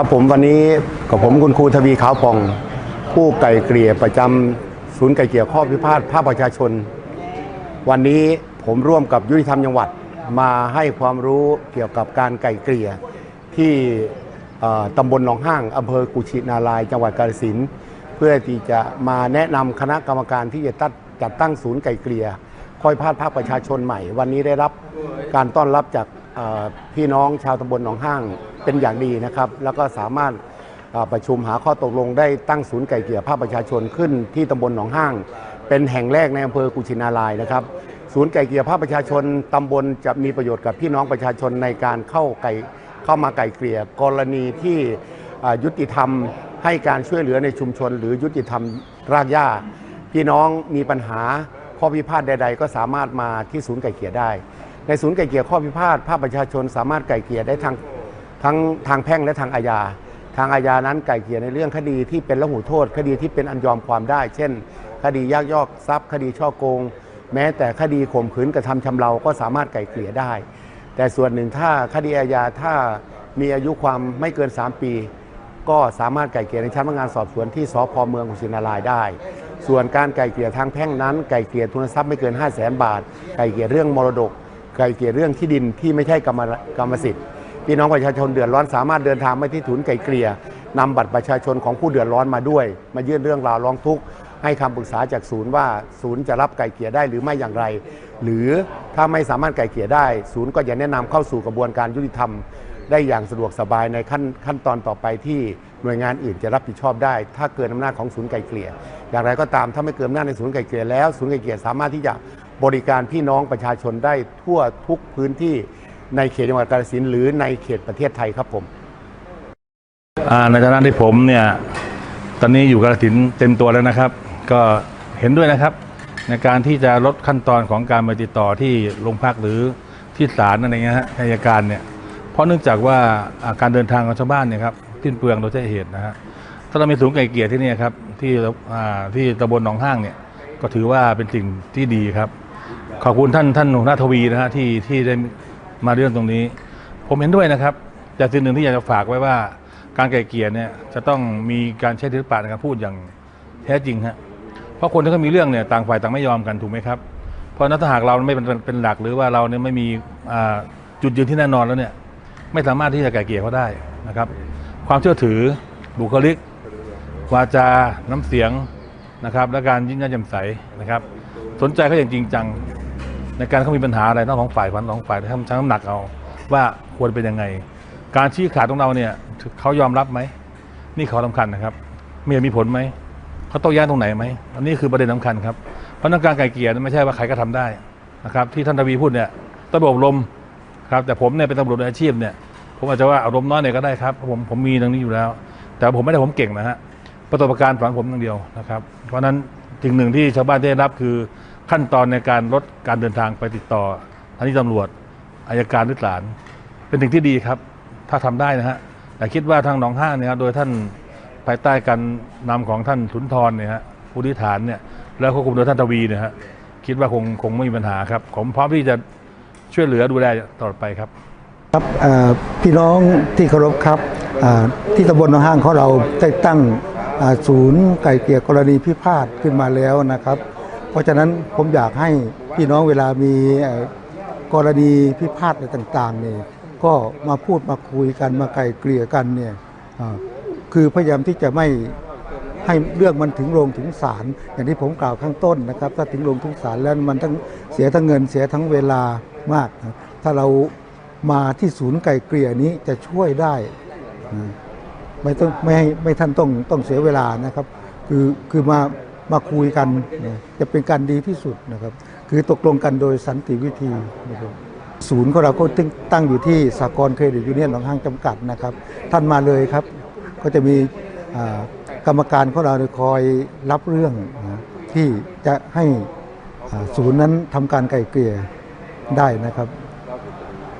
ครับผมวันนี้กับผมคุณครูทวีขาวผ่อง ผู้ไก่เกลี่ยประจำศูนย์ไก่เกลี่ยข้อพิพาทภาคประชาชน วันนี้ผมร่วมกับยุติธรรมจังหวัดมาให้ความรู้เกี่ยวกับการไก่เกลี่ยที่ตำบลหนองห้างอำเภอกุชินาราย จังหวัดกาฬสินธุ์เพื่อที่จะมาแนะนำคณะกรรมการที่จะตัดจัดตั้งศูนย์ไก่เกลี่ยข้อพิพาทภาคประชาชนใหม่ วันนี้ได้รับการต้อนรับจาก พี่น้องชาวตำบลหนองห้างเป็นอย่างดีนะครับ แล้วก็สามารถประชุมหาข้อตกลงได้ตั้งศูนย์ไก่เกลี่ยภาคประชาชนขึ้นที่ตำบลหนองห้าง เป็นแห่งแรกในอำเภอกุชินารายนะครับ ศูนย์ไก่เกลี่ยภาคประชาชนตำบลจะมีประโยชน์กับพี่น้องประชาชนในการเข้าไก่เข้ามาไก่เกลี่ยกรณีที่ยุติธรรมให้การช่วยเหลือในชุมชน หรือยุติธรรมรากหญ้าพี่น้องมีปัญหาข้อพิพาทใด ๆ ก็สามารถมาที่ศูนย์ไก่เกลี่ยได้ ในศูนย์ไก่เกลี่ยข้อพิพาทภาคประชาชนสามารถไก่เกลี่ยได้ทั้งทั้งทางแพ่งและทางอาญา ทางอาญานั้นไก่เกลี่ยในเรื่องคดีที่เป็นละหูโทษ คดีที่เป็นอันยอมความได้ เช่น คดียักยอกทรัพย์ คดีช่อโกง แม้แต่คดีข่มขืนกระทำชำเราก็สามารถไก่เกลี่ยได้ แต่ส่วนหนึ่งถ้าคดีอาญาถ้ามีอายุความไม่เกิน 3 ปี ก็สามารถไก่เกลี่ยในชั้นพนักงานสอบสวนที่สพเมืองกุชินารายได้ ส่วนการไก่เกลี่ยทางแพ่งนั้น ไก่เกลี่ยทุนทรัพย์ไม่เกิน 5 0 0แสนบาท ไก่เกลี่ยเรื่องมรดก ไก่เกลี่ยเรื่องที่ดินที่ไม่ใช่กรรมกรรมสิทธิ์พี่น้องประชาชนเดือดร้อนสามารถเดินทางไปที่ศูนย์ไก่เกลี่ยนำบัตรประชาชนของผู้เดือดร้อนมาด้วย มายื่นเรื่องราวร้องทุกข์ให้คำปรึกษาจากศูนย์ว่าศูนย์จะรับไก่เกลี่ยได้หรือไม่อย่างไร หรือถ้าไม่สามารถไก่เกลี่ยได้ ศูนย์ก็จะแนะนำเข้าสู่กระบวนการยุติธรรม ได้อย่างสะดวกสบายในขั้นขั้นตอนต่อไปที่หน่วยงานอื่นจะรับผิดชอบได้ ถ้าเกินอำนาจของศูนย์ไก่เกลี่ยอย่างไรก็ตามถ้าไม่เกินอำนาจในศูนย์ไก่เกลี่ยแล้ว ศูนย์ไก่เกลี่ยสามารถที่จะ บริการพี่น้องประชาชนได้ทั่วทุกพื้นที่ในเขตจังหวัดกาฬสินธุ์หรือในเขตประเทศไทยครับผม อ่าในฐานะที่ผมเนี่ยตอนนี้อยู่กาฬสินธุ์เต็มตัวแล้วนะครับ ก็เห็นด้วยนะครับ ในการที่จะลดขั้นตอนของการมาติดต่อที่โรงพักหรือที่ศาลอะไรเงี้ยฮะอัยการเนี่ยเพราะเนื่องจากว่าอ่าการเดินทางของชาวบ้านเนี่ยครับสิ้นเปลืองโดยใช่เหตุนะฮะถ้าเรามีศูนย์ไก่เกลี่ยที่เนี่ยครับที่อ่าที่ตำบลหนองห้างเนี่ยก็ถือว่าเป็นสิ่งที่ดีครับ อบคุณท่านท่านหัวหน้าทวีนะฮะที่ที่ได้มาเรื่องตรงนี้ ผมเห็นด้วยนะครับแต่สิ่งหนึ่งที่อยากจะฝากไว้ว่า การไกลเกลี่ยเนี่ยจะต้องมีการใช้ศิลปะในการพูดอย่างแท้จริงฮะเพราะคนที่เขามีเรื่องเนี่ยต่างฝ่ายต่างไม่ยอมกันถูกไหมครับเพราะนั้นถ้าหากเราไม่เป็นเป็นหลักหรือว่าเราเนี่ยไม่มีจุดยืนที่แน่นอนแล้วเนี่ยไม่สามารถที่จะไกลเกลี่ยเขาได้นะครับ ความเชื่อถือบุคลิกวาจาน้ำเสียงนะครับ และการยิ้มแย้มแจ่มใสนะครับ สนใจเขาอย่างจริงจัง ในการเขามีปัญหาอะไรทั้งสองฝ่ายทั้งสองฝ่ายทำชั่งน้ำหนักเอาว่าควรเป็นยังไง การชี้ขาดของเราเนี่ยเขายอมรับไหมนี่เขาสำคัญนะครับมีมีผลไหมเขาโต้แย้งตรงไหนไหมอันนี้คือประเด็นสำคัญครับเพราะนักการไกลเกลี่ยไม่ใช่ว่าใครก็ทำได้นะครับ ที่ท่านทวีพูดเนี่ยต้องอบรมครับ แต่ผมเนี่ยเป็นตำรวจอาชีพเนี่ยผมอาจจะว่าอารมณ์น้อยเนี่ยก็ได้ครับผมผมมีตรงนี้อยู่แล้ว แต่ผมไม่ได้ผมเก่งนะฮะประสบการณ์ฝังผมอย่างเดียวนะครับ เพราะฉะนั้นสิ่งหนึ่งที่ชาวบ้านได้รับคือ ขั้นตอนในการลดการเดินทางไปติดต่อทางที่ตำรวจอายการหรือศาลเป็นสิ่งที่ดีครับ ถ้าทำได้นะฮะแต่คิดว่าทางหนองห้างเนี่ยครับโดยท่านภายใต้การนำของท่านสุนทรเนี่ยฮะผู้ที่ฐานเนี่ยแล้วควบคุมโดยท่านทวีเนี่ยฮะคิดว่าคงคงไม่มีปัญหาครับ ผมพร้อมที่จะช่วยเหลือดูแลตลอดไปครับครับพี่น้องที่เคารพครับที่ตำบลหนองห้างของเราได้ตั้งศูนย์ไก่เกลี่ยกรณีพิพาทขึ้นมาแล้วนะครับ เพราะฉะนั้นผมอยากให้พี่น้องเวลามีกรณีพิพาทอะไรต่างๆเนี่ยก็มาพูดมาคุยกันมาไก่เกลี่ยกันเนี่ยคือพยายามที่จะไม่ให้เรื่องมันถึงโรงถึงศาลอย่างที่ผมกล่าวข้างต้นนะครับ ถ้าถึงโรงถึงศาลแล้วมันทั้งเสียทั้งเงินเสียทั้งเวลามาก ถ้าเรามาที่ศูนย์ไก่เกลี่ยนี้จะช่วยได้ไม่ต้องไม่ให้ไม่ท่านต้องต้องเสียเวลานะครับ คือคือมา มาคุยกันจะเป็นการดีที่สุดนะครับ คือตกลงกันโดยสันติวิธีนะครับศูนย์ของเราก็ตั้งอยู่ที่สากลเครดิตยูเนียนหนองห้างจำกัดนะครับ ท่านมาเลยครับ ก็จะมีกรรมการของเราคอยรับเรื่องนะที่จะให้ศูนย์นั้นทำการไก่เกลี่ยได้นะครับ